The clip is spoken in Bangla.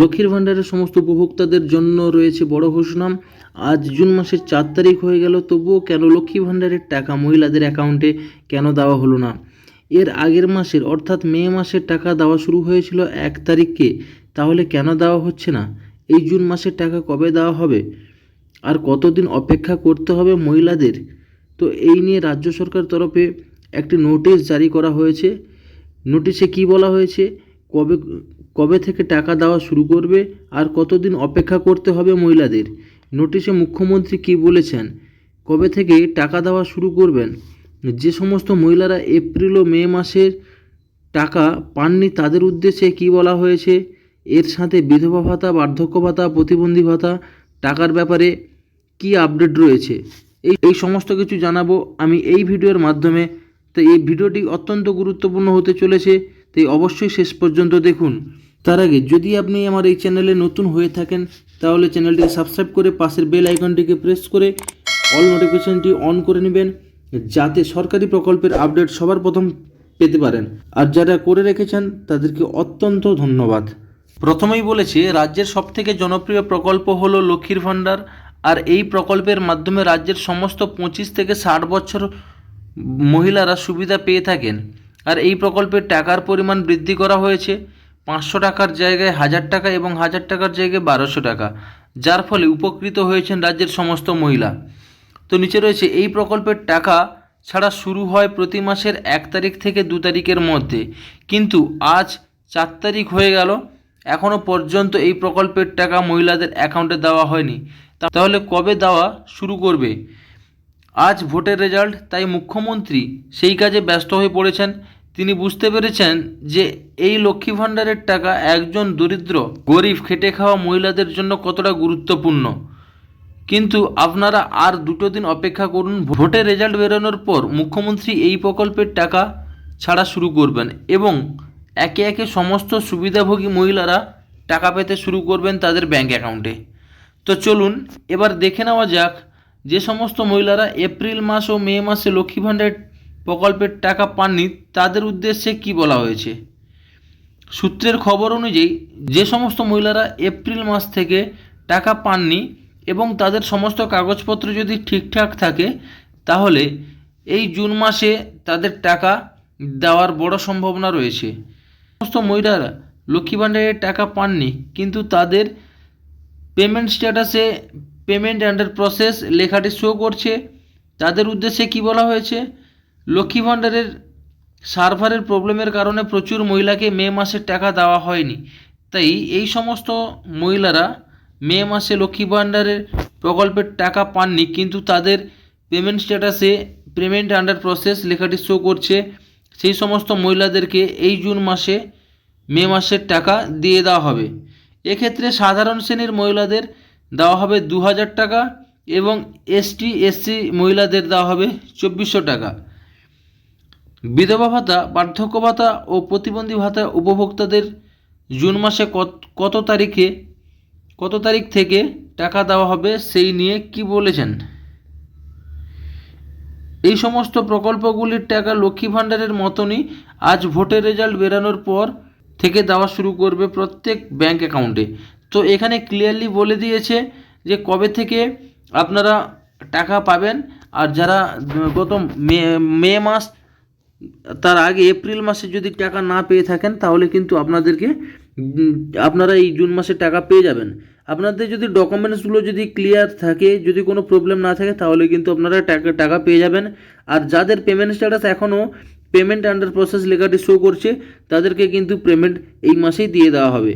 লক্ষ্মীর ভাণ্ডারের সমস্ত উপভোক্তাদের জন্য রয়েছে বড় ঘোষণা। আজ জুন মাসের চার তারিখ হয়ে গেল, তবুও কেন লক্ষ্মী ভাণ্ডারের টাকা মহিলাদের অ্যাকাউন্টে কেন দেওয়া হলো না? এর আগের মাসের, অর্থাৎ মে মাসের টাকা দেওয়া শুরু হয়েছিল এক তারিখকে। তাহলে কেন দেওয়া হচ্ছে না? এই জুন মাসের টাকা কবে দেওয়া হবে? আর কতদিন অপেক্ষা করতে হবে মহিলাদের? তো এই নিয়ে রাজ্য সরকার তরফে একটি নোটিশ জারি করা হয়েছে। নোটিশে কি বলা হয়েছে? কবে কবে থেকে টাকা দেওয়া শুরু করবে আর কতদিন অপেক্ষা করতে হবে মহিলাদের? নোটিশে মুখ্যমন্ত্রী কি বলেছেন? কবে থেকে টাকা দেওয়া শুরু করবেন? যে সমস্ত মহিলারা এপ্রিল ও মে মাসের টাকা পাননি তাদের উদ্দেশ্যে কি বলা হয়েছে? এর সাথে বিধবা ভাতা, বার্ধক্য ভাতা, প্রতিবন্ধী ভাতা, টাকার ব্যাপারে কি আপডেট রয়েছে? এই এই সমস্ত কিছু জানাব আমি এই ভিডিওর মাধ্যমে। তো এই ভিডিওটি অত্যন্ত গুরুত্বপূর্ণ হতে চলেছে, তাই অবশ্যই শেষ পর্যন্ত দেখুন। তার আগে যদি আপনি আমার এই চ্যানেলে নতুন হয়ে থাকেন, তাহলে চ্যানেলটিকে সাবস্ক্রাইব করে পাশের বেল আইকনটিকে প্রেস করে অল নোটিফিকেশনটি অন করে নেবেন, যাতে সরকারি প্রকল্পের আপডেট সবার প্রথম পেতে পারেন। আর যারা করে রেখেছেন, তাদেরকে অত্যন্ত ধন্যবাদ। প্রথমেই বলেছে, রাজ্যের সবথেকে জনপ্রিয় প্রকল্প হলো লক্ষ্মীর ভাণ্ডার, আর এই প্রকল্পের মাধ্যমে রাজ্যের সমস্ত পঁচিশ থেকে ষাট বছর মহিলারা সুবিধা পেয়ে থাকেন। আর এই প্রকল্পের টাকার পরিমাণ বৃদ্ধি করা হয়েছে। পাঁচশো টাকার জায়গায় হাজার টাকা এবং হাজার টাকার জায়গায় বারোশো টাকা, যার ফলে উপকৃত হয়েছেন রাজ্যের সমস্ত মহিলা। তো নিচে রয়েছে, এই প্রকল্পের টাকা ছাড়া শুরু হয় প্রতি মাসের এক তারিখ থেকে দু তারিখের মধ্যে। কিন্তু আজ চার তারিখ হয়ে গেল এখনও পর্যন্ত এই প্রকল্পের টাকা মহিলাদের অ্যাকাউন্টে দেওয়া হয়নি। তাহলে কবে দেওয়া শুরু করবে? আজ ভোটের রেজাল্ট, তাই মুখ্যমন্ত্রী সেই কাজে ব্যস্ত হয়ে পড়েছেন। তিনি বুঝতে পেরেছেন যে এই লক্ষ্মী ভাণ্ডারের টাকা একজন দরিদ্র, গরিব, খেটে খাওয়া মহিলাদের জন্য কতটা গুরুত্বপূর্ণ। কিন্তু আপনারা আর দুটো দিন অপেক্ষা করুন ভোটের রেজাল্ট বেরোনোর পর মুখ্যমন্ত্রী এই প্রকল্পের টাকা ছাড়া শুরু করবেন এবং একে একে সমস্ত সুবিধাভোগী মহিলারা টাকা পেতে শুরু করবেন তাদের ব্যাঙ্ক অ্যাকাউন্টে। তো চলুন, এবার দেখে নেওয়া যাক যে সমস্ত মহিলারা এপ্রিল মাস ও মে মাসে লক্ষ্মী ভাণ্ডারের প্রকল্পের টাকা পাননি, তাদের উদ্দেশ্যে কি বলা হয়েছে? সূত্রের খবর অনুযায়ী, যে সমস্ত মহিলারা এপ্রিল মাস থেকে টাকা পাননি এবং তাদের সমস্ত কাগজপত্র যদি ঠিকঠাক থাকে, তাহলে এই জুন মাসে তাদের টাকা দেওয়ার বড় সম্ভাবনা রয়েছে। সমস্ত মহিলারা লক্ষ্মী ভাণ্ডারের টাকা পাননি, কিন্তু তাদের পেমেন্ট স্ট্যাটাসে পেমেন্ট আন্ডার প্রসেস লেখাটি শো করছে। তাদের উদ্দেশ্যে কি বলা হয়েছে? লক্ষ্মী ভাণ্ডারের সার্ভারের প্রবলেমের কারণে প্রচুর মহিলাকে মে মাসের টাকা দেওয়া হয়নি। তাই এই সমস্ত মহিলারা মে মাসে লক্ষ্মী ভাণ্ডারের প্রকল্পের টাকা পাননি, কিন্তু তাদের পেমেন্ট স্ট্যাটাসে পেমেন্ট আন্ডার প্রসেস লেখাটি শো করছে। সেই সমস্ত মহিলাদেরকে এই জুন মাসে মে মাসের টাকা দিয়ে দেওয়া হবে। এক্ষেত্রে সাধারণ শ্রেণির মহিলাদের দেওয়া হবে দু হাজার টাকা এবং এসটি এসসি মহিলাদের দেওয়া হবে চব্বিশশো টাকা। বিধবা ভাতা বার্ধক্য ভাতা ও প্রতিবন্ধী ভাতা উপভোক্তাদের জুন মাসে কত তারিখে, কত তারিখ থেকে টাকা দেওয়া হবে সেই নিয়ে কি বলেছেন? এই সমস্ত প্রকল্পগুলির টাকা লক্ষ্মী ভাণ্ডারের মতনই আজ ভোটের রেজাল্ট বেরানোর পর থেকে দেওয়া শুরু করবে প্রত্যেক ব্যাংক অ্যাকাউন্টে। তো এখানে ক্লিয়ারলি বলে দিয়েছে যে কবে থেকে আপনারা টাকা পাবেন আর যারা গত মে মে মাস তার আগে এপ্রিল মাসে যদি টাকা না পেয়ে থাকেন, তাহলে কিন্তু আপনাদেরকে আপনারা এই জুন মাসে টাকা পেয়ে যাবেন। আপনাদের যদি ডকুমেন্টসগুলো যদি ক্লিয়ার থাকে, যদি কোনো প্রবলেম না থাকে, তাহলে কিন্তু আপনারা টাকা টাকা পেয়ে যাবেন। আর যাদের পেমেন্ট স্ট্যাটাস এখনও পেমেন্ট আন্ডার প্রসেস লেখাটি শো করছে, তাদেরকে কিন্তু পেমেন্ট এই মাসেই দিয়ে দেওয়া হবে।